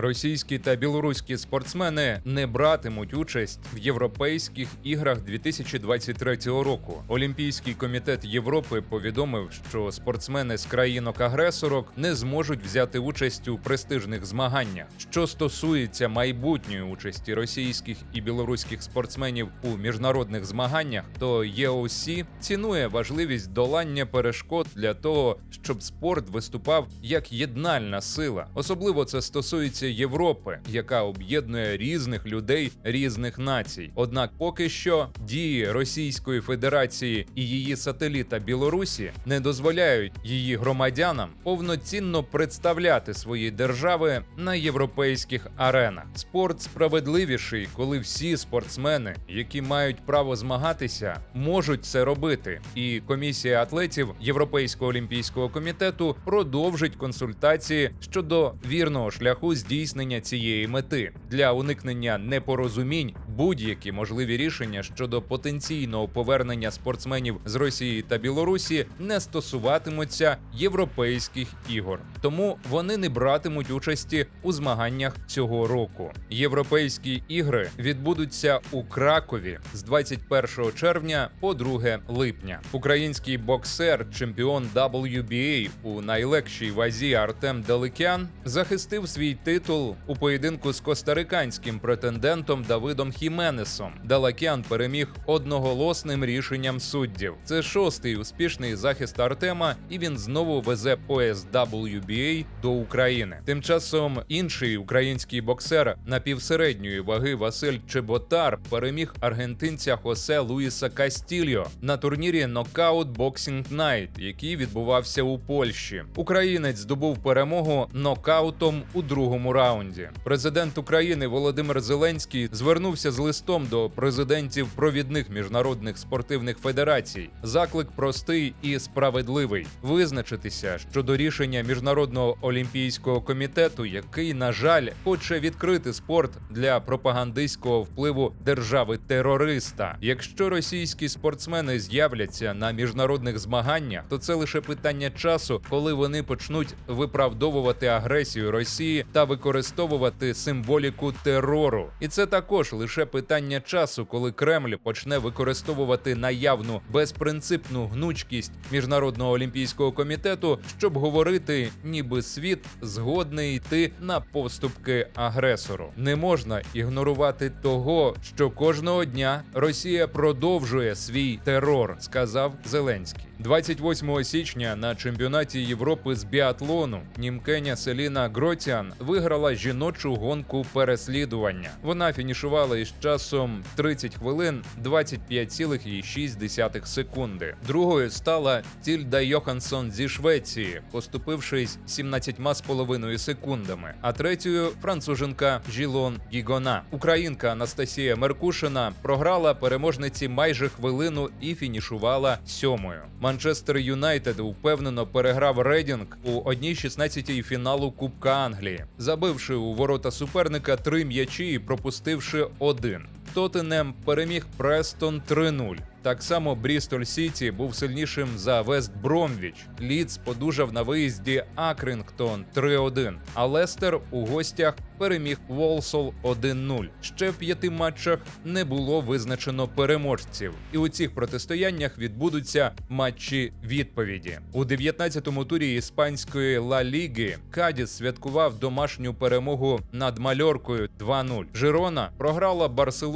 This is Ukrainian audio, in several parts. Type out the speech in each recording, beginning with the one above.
Російські та білоруські спортсмени не братимуть участь в європейських іграх 2023 року. Олімпійський комітет Європи повідомив, що спортсмени з країнок-агресорок не зможуть взяти участь у престижних змаганнях. Що стосується майбутньої участі російських і білоруських спортсменів у міжнародних змаганнях, то ЄОСі цінує важливість долання перешкод для того, щоб спорт виступав як єднальна сила. Особливо це стосується Європи, яка об'єднує різних людей різних націй. Однак, поки що дії Російської Федерації і її сателіта Білорусі не дозволяють її громадянам повноцінно представляти свої держави на європейських аренах. Спорт справедливіший, коли всі спортсмени, які мають право змагатися, можуть це робити. І комісія атлетів Європейського олімпійського комітету продовжить консультації щодо вірного шляху здійснення цієї мети для уникнення непорозумінь. Будь-які можливі рішення щодо потенційного повернення спортсменів з Росії та Білорусі не стосуватимуться європейських ігор, тому вони не братимуть участі у змаганнях цього року. Європейські ігри відбудуться у Кракові з 21 червня по 2 липня. Український боксер, чемпіон WBA у найлегшій вазі Артем Даликян захистив свій титул у поєдинку з костариканським претендентом Давидом Хіменесом. Далакян переміг одноголосним рішенням суддів. Це шостий успішний захист Артема, і він знову везе пояс WBA до України. Тим часом інший український боксер напівсередньої ваги Василь Чеботар переміг аргентинця Хосе Луїса Кастільо на турнірі Knockout Boxing Night, який відбувався у Польщі. Українець здобув перемогу нокаутом у другому раунді. Президент України Володимир Зеленський звернувся з листом до президентів провідних міжнародних спортивних федерацій. Заклик простий і справедливий визначитися щодо рішення міжнародного олімпійського комітету, який, на жаль, хоче відкрити спорт для пропагандистського впливу держави терориста. Якщо російські спортсмени з'являться на міжнародних змаганнях, то це лише питання часу, коли вони почнуть виправдовувати агресію Росії та використовувати символіку терору. І це також лише питання часу, коли Кремль почне використовувати наявну безпринципну гнучкість міжнародного олімпійського комітету, щоб говорити, ніби світ згодний йти на поступки агресору. Не можна ігнорувати того, що кожного дня Росія продовжує свій терор, сказав Зеленський. 28 січня на чемпіонаті Європи з біатлону німкеня Селіна Гроціан виграла жіночу гонку переслідування. Вона фінішувала із часом 30 хвилин 25,6 секунди. Другою стала Тільда Йоханссон зі Швеції, поступившись 17,5 секундами. А третьою француженка Жілон Гігона. Українка Анастасія Меркушина програла переможниці майже хвилину і фінішувала сьомою. Манчестер Юнайтед впевнено переграв Рейдінг у 1-16 фіналу Кубка Англії, забивши у ворота суперника три м'ячі і пропустивши один. Тоттенем переміг Престон 3-0. Так само Брістоль Сіті був сильнішим за Вест Бромвіч. Лідс подужав на виїзді Акрингтон 3-1. А Лестер у гостях переміг Волсол 1-0. Ще в п'яти матчах не було визначено переможців, і у цих протистояннях відбудуться матчі відповіді. У 19-му турі іспанської Ла Ліги Кадіс святкував домашню перемогу над Мальоркою 2-0. Жирона програла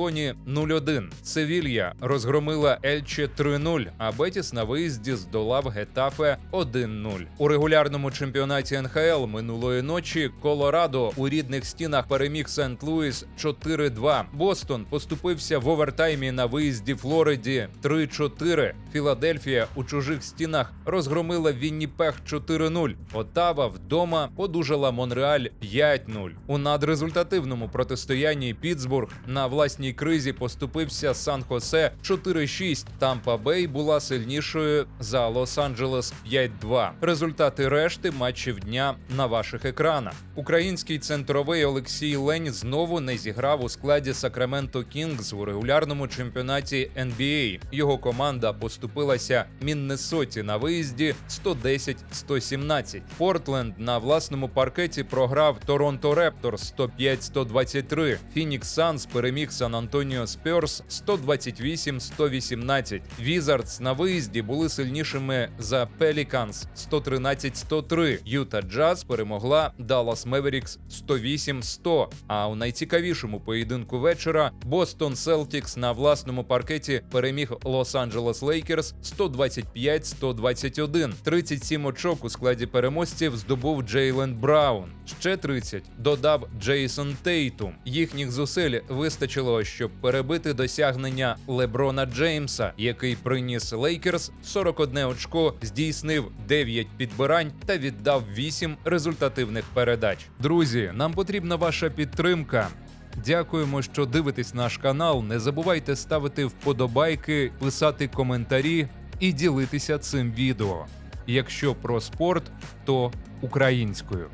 Барселоні 0-1. Севілья розгромила Ельче 3-0, а Бетіс на виїзді здолав Гетафе 1-0. У регулярному чемпіонаті НХЛ минулої ночі Колорадо у рідних стінах переміг Сент-Луіс 4-2. Бостон поступився в овертаймі на виїзді Флориді 3-4. Філадельфія у чужих стінах розгромила Вінніпех 4-0. Отава вдома подужала Монреаль 5-0. У надрезультативному протистоянні Пітсбург на власній кризі поступився Сан-Хосе 4-6. Тампа Бей була сильнішою за Лос-Анджелес 5-2. Результати решти матчів дня на ваших екранах. Український центровий Олексій Лень знову не зіграв у складі Сакраменто Кінгс у регулярному чемпіонаті NBA. Його команда поступилася Міннесоті на виїзді 110-117. Портленд на власному паркеті програв Торонто Репторс 105-123. Фінікс Санс переміг Сан Антоніо Спьорс 128-118. Візардс на виїзді були сильнішими за Пеліканс 113-103. Юта Джаз перемогла Даллас Меверікс 108-100. А у найцікавішому поєдинку вечора Бостон Селтікс на власному паркеті переміг Лос-Анджелес Лейкерс 125-121. 37 очок у складі переможців здобув Джейлен Браун. Ще 30 додав Джейсон Тейтум. Їхніх зусиль вистачило, щоб перебити досягнення Леброна Джеймса, який приніс Лейкерс 41 очко, здійснив 9 підбирань та віддав 8 результативних передач. Друзі, нам потрібна ваша підтримка. Дякуємо, що дивитесь наш канал. Не забувайте ставити вподобайки, писати коментарі і ділитися цим відео. Якщо про спорт, то українською.